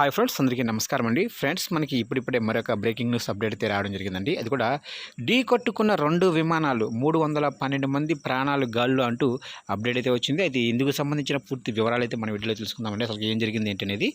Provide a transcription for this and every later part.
Hi friends అందరికీ నమస్కారం అండి. ఫ్రెండ్స్ మనకి ఇప్పుడిప్పుడే మరొక బ్రేకింగ్ న్యూస్ అప్డేట్ అయితే రావడం జరిగిందండి. అది కూడా ఢీ కొట్టుకున్న రెండు విమానాలు మూడు వందల పన్నెండు మంది ప్రాణాలు గాల్లో అంటూ అప్డేట్ అయితే వచ్చింది. అయితే ఇందుకు సంబంధించిన పూర్తి వివరాలు అయితే మనం వీడియోలో తెలుసుకుందామండి. అసలు ఏం జరిగింది ఏంటి అనేది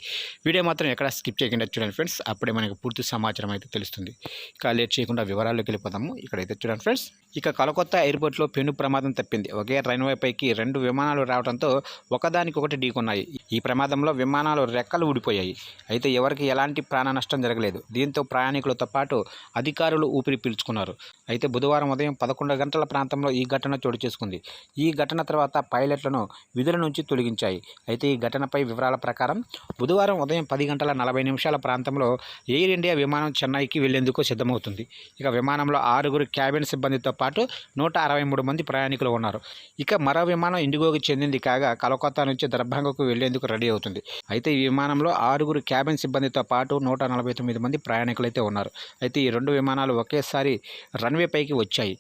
వీడియో మాత్రం ఎక్కడ స్కిప్ చేయకుండా చూడండి ఫ్రెండ్స్ అప్పుడే మనకి పూర్తి సమాచారం అయితే తెలుస్తుంది. ఇక లేట్ చేయకుండా వివరాల్లోకి వెళ్ళిపోదాము. ఇక్కడైతే చూడండి ఫ్రెండ్స్ ఇక కలకొత్తా ఎయిర్పోర్ట్లో పెను ప్రమాదం తప్పింది. ఒకే రన్వే పైకి రెండు విమానాలు రావడంతో ఒకదానికొకటి ఢీకొన్నాయి. ఈ ప్రమాదంలో విమానాలు రెక్కలు ఊడిపోయాయి. అయితే ఎవరికి ఎలాంటి ప్రాణ నష్టం జరగలేదు. దీంతో ప్రయాణికులతో పాటు అధికారులు ఊపిరి పీల్చుకున్నారు. అయితే బుధవారం ఉదయం పదకొండు గంటల ప్రాంతంలో ఈ ఘటన చోటు చేసుకుంది. ఈ ఘటన తర్వాత పైలట్లను విధుల నుంచి తొలగించాయి. అయితే ఈ ఘటనపై వివరాల ప్రకారం బుధవారం ఉదయం పది గంటల నలభై నిమిషాల ప్రాంతంలో ఎయిర్ ఇండియా విమానం చెన్నైకి వెళ్ళేందుకు సిద్ధమవుతుంది. ఇక విమానంలో ఆరుగురు క్యాబిన్ సిబ్బందితో పాటు నూట అరవై మూడు మంది ప్రయాణికులు ఉన్నారు. ఇక మరో విమానం ఇండిగోకి చెందింది కాగా కలకత్తా నుంచి దర్భంగకు వెళ్ళేందుకు రెడీ అవుతుంది. అయితే ఈ విమానంలో ఆరుగురు క్యాబిన్ సిబ్బందితో పాటు నూట నలభై తొమ్మిది మంది ప్రయాణికులు అయితే ఉన్నారు. అయితే ఈ రెండు విమానాలు ఒకేసారి రన్వే పైకి వచ్చాయి.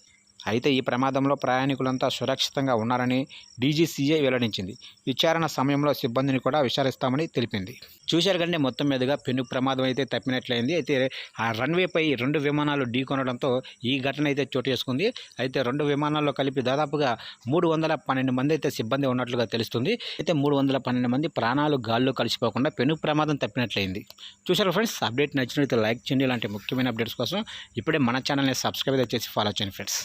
అయితే ఈ ప్రమాదంలో ప్రయాణికులంతా సురక్షితంగా ఉన్నారని డీజీసీఏ వెల్లడించింది. విచారణ సమయంలో సిబ్బందిని కూడా విచారిస్తామని తెలిపింది. చూశారు కంటే మొత్తం మీదుగా పెను ప్రమాదం అయితే తప్పినట్లయింది. అయితే ఆ రన్వేపై రెండు విమానాలు ఢీకొనడంతో ఈ ఘటన అయితే చోటు చేసుకుంది. అయితే రెండు విమానాల్లో కలిపి దాదాపుగా మూడు వందల పన్నెండు మంది అయితే సిబ్బంది ఉన్నట్లుగా తెలుస్తుంది. అయితే మూడు వందల పన్నెండు మంది ప్రాణాలు గాల్లో కలిసిపోకుండా పెను ప్రమాదం తప్పినట్లయింది. చూశారు ఫ్రెండ్స్ అప్డేట్ నచ్చినట్లయితే లైక్ చేయండి. ఇలాంటి ముఖ్యమైన అప్డేట్స్ కోసం ఇప్పుడే మన ఛానల్ని సబ్స్క్రైబ్ చేసి ఫాలో చేయండి ఫ్రెండ్స్.